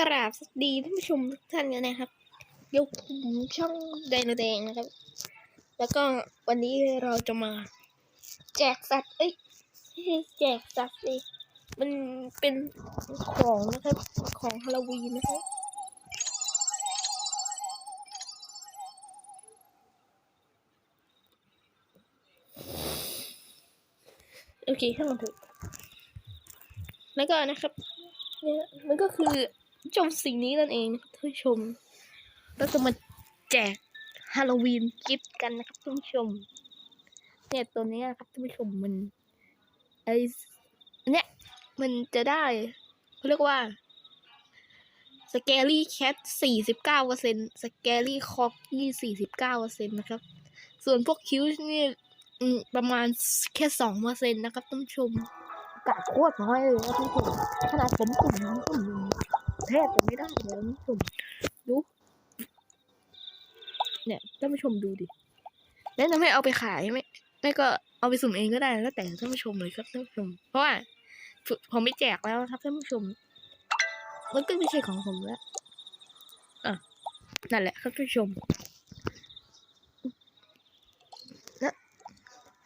กราบสวัสดีท่านผู้ชมทุกท่านกันนะครับยกผมช่องไดโนแดงนะครับ แล้วก็วันนี้เราจะมา แจกสัตว์เอ้ยแจกสัตว์เลยมันเป็นของนะครับของฮาโลวีนนะครับโอเคข้างมันถอะแล้วก็นะครับเนี่ยมันก็คือ ชมสิ่งนี้นั่นเองนะครับท่านผู้ชมเราจะมาแจกฮาโลวีนกิฟต์กันนะครับท่านผู้ชมเนี่ยตัวนี้นะครับท่านผู้ชมมันไออันเนี้ยมันจะได้เขาเรียกว่าสแกรี่แคทสี่สิบเก้าเปอร์เซ็นต์สแกรี่คอกยี่สี่สิบเก้าเปอร์เซ็นต์นะครับ ส่วนพวกคิวนี่ประมาณแค่สองเปอร์เซ็นต์นะครับท่านผู้ชมกาดโคตรน้อยเลยนะท่านผู้ชมขนาดผมกลุ่มน้ำกลุ่มนึง แทบจะไม่ได้เลยนะท่านผู้ชมดู เนี่ยท่านผู้ชมดูดิแล้วจะไม่เอาไปขายไม่ไม่ก็เอาไปสุ่มเองก็ได้แล้วแต่ท่านผู้ชมเลยครับท่านผู้ชม เพราะว่าผมไม่แจกแล้วครับท่านผู้ชม มันก็ไม่ใช่ของผมแล้วอะนั่นแหละครับท่านผู้ชมแล้ว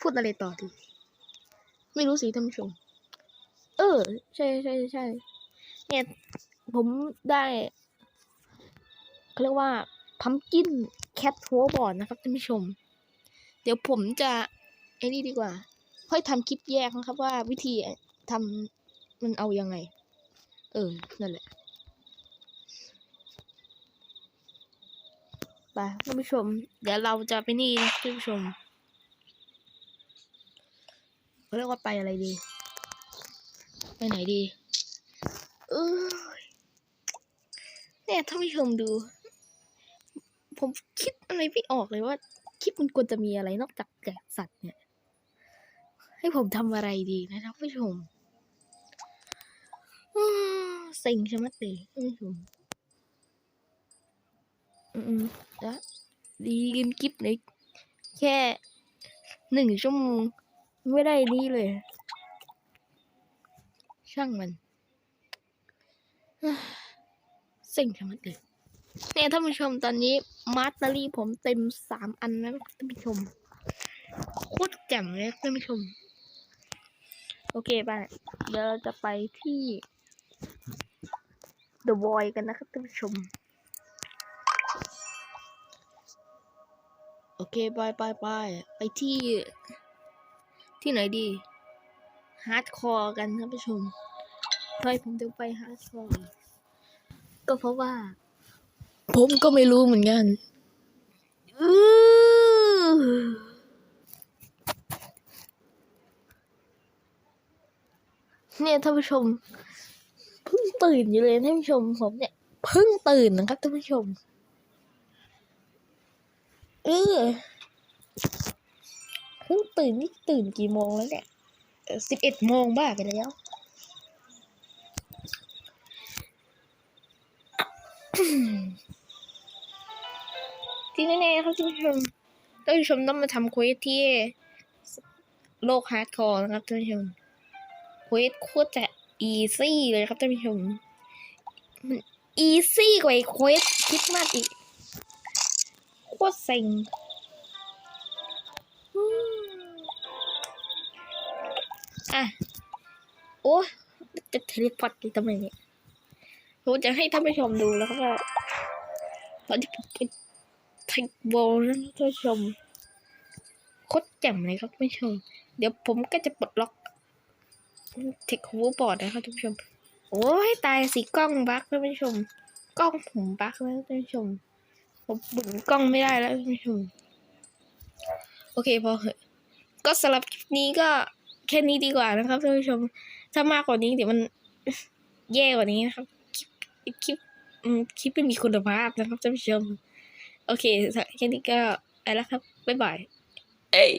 พูดอะไรต่อดีไม่รู้สิท่านผู้ชม เออ ใช่ใช่ใช่เนี่ย ผมได้เขาเรียกว่าพัมกินแคททัวบอร์ดนะครับท่านผู้ชม เดี๋ยวผมจะไอ้นี่ดีกว่า ค่อยทำคลิปแยกนะครับว่าวิธีทำมันเอายังไง เออ นั่นแหละไปท่านผู้ชม เดี๋ยวเราจะไปนี่นะท่านผู้ชมเขาเรียกว่าไปอะไรดี ไปไหนดี เออ เนี่ยท่านผู้ชมดู ผมคิดอะไรไม่ออกเลยว่าคลิปมันควรจะมีอะไรนอกจากแจกสัตว์เนี่ย ให้ผมทำอะไรดีนะท่านผู้ชมอ้อเซ็งใช่ไหมเตะท่านผู้ชมอืมๆแล้วดีกันคลิปในแค่หนึ่งชั่วโมงไม่ได้นี่เลย ช่างมัน เซ็งชะมัดเลยเนี่ยท่านผู้ชมตอนนี้มาสเตอรี่ผมเต็มสามอันแล้วท่านผู้ชมโคตรแจ่มเลยท่านผู้ชม โอเคไปเดี๋ยวเราจะไปที่ The Void กันนะครับท่านผู้ชม โอเคไปไปไปไปที่ที่ไหนดีฮาร์ดคอร์กันท่านผู้ชมทำไมผมถึงไปฮาร์ดคอร์ ก็เพราะว่า ผมก็ไม่รู้เหมือนกันอื้อเนี่ยท่านผู้ชมเพิ่งตื่นอยู่เลยท่านผู้ชมผมเนี่ยเพิ่งตื่นนะครับท่านผู้ชมเออเพิ่งตื่นนี่ตื่นกี่โมงแล้วเนี่ยสิบเอ็ดโมงบ้าไปแล้ว ที่แน่ๆครับท่านผู้ชมท่านผู้ชมต้องมาทำเควสที่โลกฮาร์ดคอร์นะครับท่านผู้ชมเควสโคตรจะอีซี่เลยครับท่านผู้ชม มันอีซี่กว่าไอ้เควสคริดมากอีก โคตรเซ็งอืมอะ โอ้จะเทเลพอร์ตทำไมเนี่ย ผมจะให้ท่านผู้ชมดูแล้วก็ตอนที่ผมไปไทยโบนะท่านผู้ชมโคตรแจ่มเลยครับท่านผู้ชม เดี๋ยวผมก็จะปลดล็อกเทคฮูบอร์ดนะครับท่านผู้ชม โอ้ยตายสิกล้องบั๊กท่านผู้ชม กล้องผมบั๊กแล้วท่านผู้ชม ผมบุนกล้องไม่ได้แล้วท่านผู้ชม โอเคพอเหอะก็สำหรับคลิปนี้ก็แค่นี้ดีกว่านะครับท่านผู้ชม ถ้ามากกว่านี้เดี๋ยวมันแย่กว่านี้นะครับ คลิปคลิปอืมคลิปไม่มีคุณภาพนะครับท่านผู้ชม โอเคแค่นี้ก็ไปแล้วครับ บ๊ายบาย เอ้ย